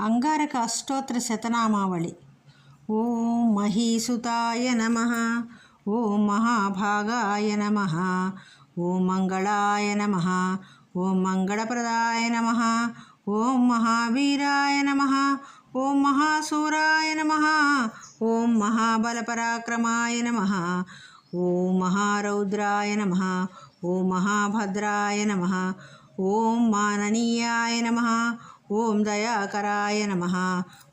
అంగారక అష్టోత్తర శతనామావళి. ఓం మహీసుతాయ నమ. ఓం మహాభాగాయ నమ. ఓం మంగళాయ నమ. ఓం మంగళప్రదాయ నమ. ఓం మహావీరాయ నమ. ఓం మహాసూరాయ నమ. ఓం మహాబలపరాక్రమాయ నమ. ఓం మహారౌద్రాయ నమ. ఓం మహాభద్రాయ నమ. ఓం మాననీయాయ నమ. ఓం దయాకరాయ నమ.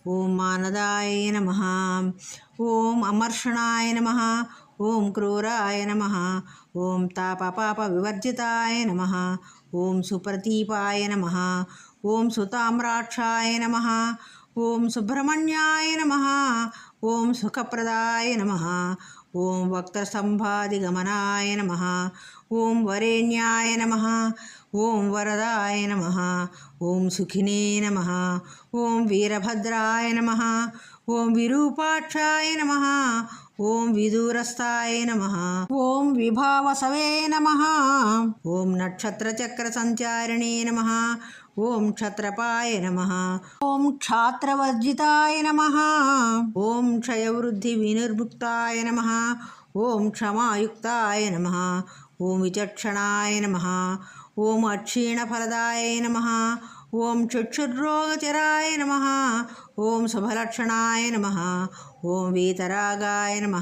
ఓం మానదాయ నమ. ఓం అమర్షణాయ నమ. ఓం క్రూరాయ నమ. ఓం తాపపాప వివర్జితాయ నమ. ఓం సుప్రతీపాయ నమ. ఓం సుతామ్రాక్షాయ నమ. ఓం సుబ్రహ్మణ్యాయ నమ. ఓం సుఖప్రదాయ నమ. ఓం వక్తస్తంభాదిగమనాయ నమ ఓం వరేణ్యాయ నమ ఓం వరదాయ నమ ఓం సుఖినే నమ ఓం వీరభద్రాయ నమ ఓం విరూపాక్షాయ నమ ఓం విదూరస్థాయ నమ ఓం విభావసవే నమ ఓం నక్షత్రచక్ర సంచారిణే నమ ఓం క్షత్రపాయ నమ ఓం క్షాత్రవర్జితాయ నమ ఓం క్షయవృద్ధి వినిర్ముక్తాయ నమ. ఓం క్షమాయుక్తాయ నమ. ఓం విచక్షణాయ నమ. ఓం అక్షీణఫలదాయ నమ. ఓం చక్షుర్రోగచరాయ నమ. ఓం శుభలక్షణాయ నమ. ఓం వీతరాగాయ నమ.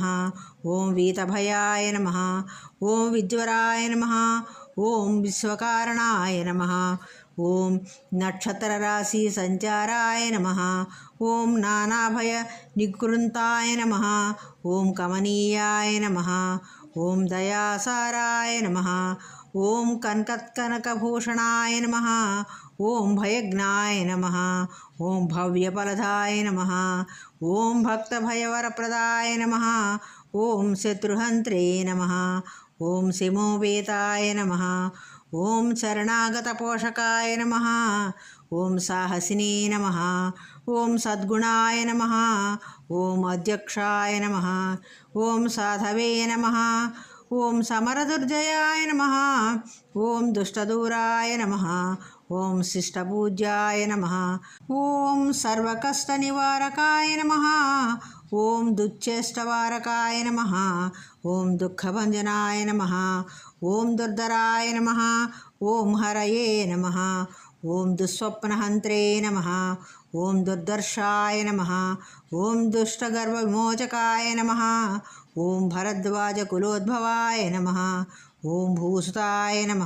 ఓం వీతభయాయ నమ. ఓం విజ్వరాయ నమ. ఓం విశ్వకారణాయ నమ. ఓం నక్షత్ర రాశి సంచారాయ నమ. ఓం నానాభయ నికృంతాయ నమ. ఓం కమనీయాయ నమ. ఓం దయాసారాయ నమ. ఓం కనకత్కనకభూషణాయ నమ. ఓం భయజ్ఞాయ నమ. ఓం భవ్యఫలదాయ నమ. ఓం భక్తభయవరప్రదాయ నమ. ఓం శత్రుహంత్రే నమ. ఓం శిమోపేతాయ నమ. ఓం శరణాగత పోషకాయ నమ ఓం సాహసినే నమ ఓం సద్గుణాయ నమ ఓం అధ్యక్షాయ నమ ఓం సాధవే నమ ఓం సమరదుర్జయాయ నమ ఓం దుష్టదూరాయ నమ ఓం శిష్టపూజ్యాయ నమ ఓం సర్వకష్ట నివారకాయ నమ ఓం దుశ్చేష్టవారకాయ నమ ఓం దుఃఖభంజనాయ నమ ఓం దుర్ధరాయ నమ ఓం హరయే నమ ఓం దుస్వప్నహంత్రే నమ ఓం దుర్దర్శాయ నమ ఓం దుష్టగర్వవిమోచకాయ నమ ఓం భరద్వాజకులోద్భవాయ నమ ఓం భూసుతాయ నమ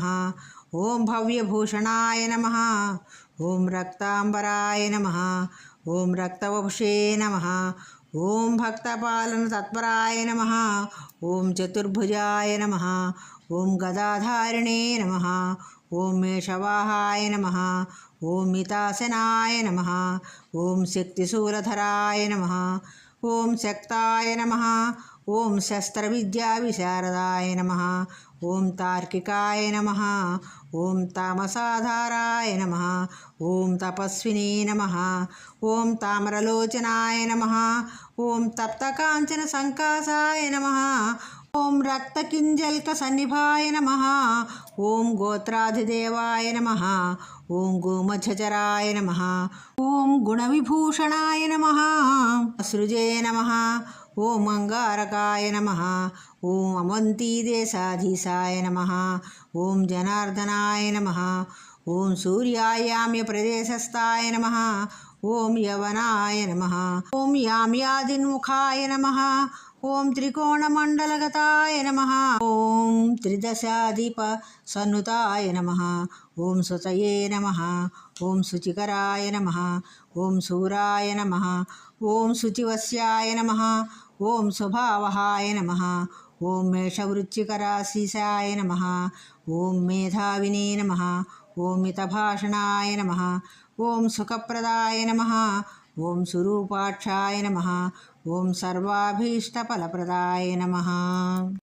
ఓం భవ్యభూషణాయ నమ ఓం రక్తాంబరాయ నమ ఓం రక్తవపుషే నమ ఓం భక్తపాలన తత్పరాయ నమ ఓం చతుర్భుజాయ నమ ఓం గదాధారిణే నమ ఓం మేషవాహాయ నమ ఓం మితాసనాయ నమ ఓం శక్తిశూలధరాయ నమ ఓం శక్తాయ నమ ఓం శస్త్రవిద్యావిశారదాయ నమ. ఓం తార్కికాయ నమ. ఓం తామసాధారాయ నమ. ఓం తపస్వినే నమ. ఓం తామరలోచనాయ నమ. ఓం తప్తకాంచన సంకాసాయ నమ. ఓం రక్తకింజల్క సన్నిభాయ నమ. ఓం గోత్రాధిదేవాయ నమ. ఓం గోమధ్యచరాయ నమ. ఓం గుణవిభూషణాయ నమ. సృజే నమ. ఓం అంగారకాయ నమ ఓం అవంతీదేశాధీశాయ నమ ఓం జనార్దనాయ నమ ఓం సూర్యాయామ్య ప్రదేశస్థాయ నమ ఓం యవనాయ నమ ఓం యామ్యాదిన్ముఖాయ నమ ఓం త్రికోణమండలగతాయ నమ ఓం త్రిదశాధిప సన్నుతాయ నమ ఓం సుతయే నమ ఓం శుచికరాయ నమ ఓం శూరాయ నమ ఓం శుచివస్యాయ నమ ఓం స్వభావహాయ నమ. ఓం మేషవృచ్చికరాశిశాయ నమ. ఓం మేధావినే నమ. ఓం మితభాషణాయ నమ. ఓం సుఖప్రదాయ నమ. ఓం సురూపాక్షాయ నమ. ఓం సర్వాభీష్టఫలప్రదాయ నమ.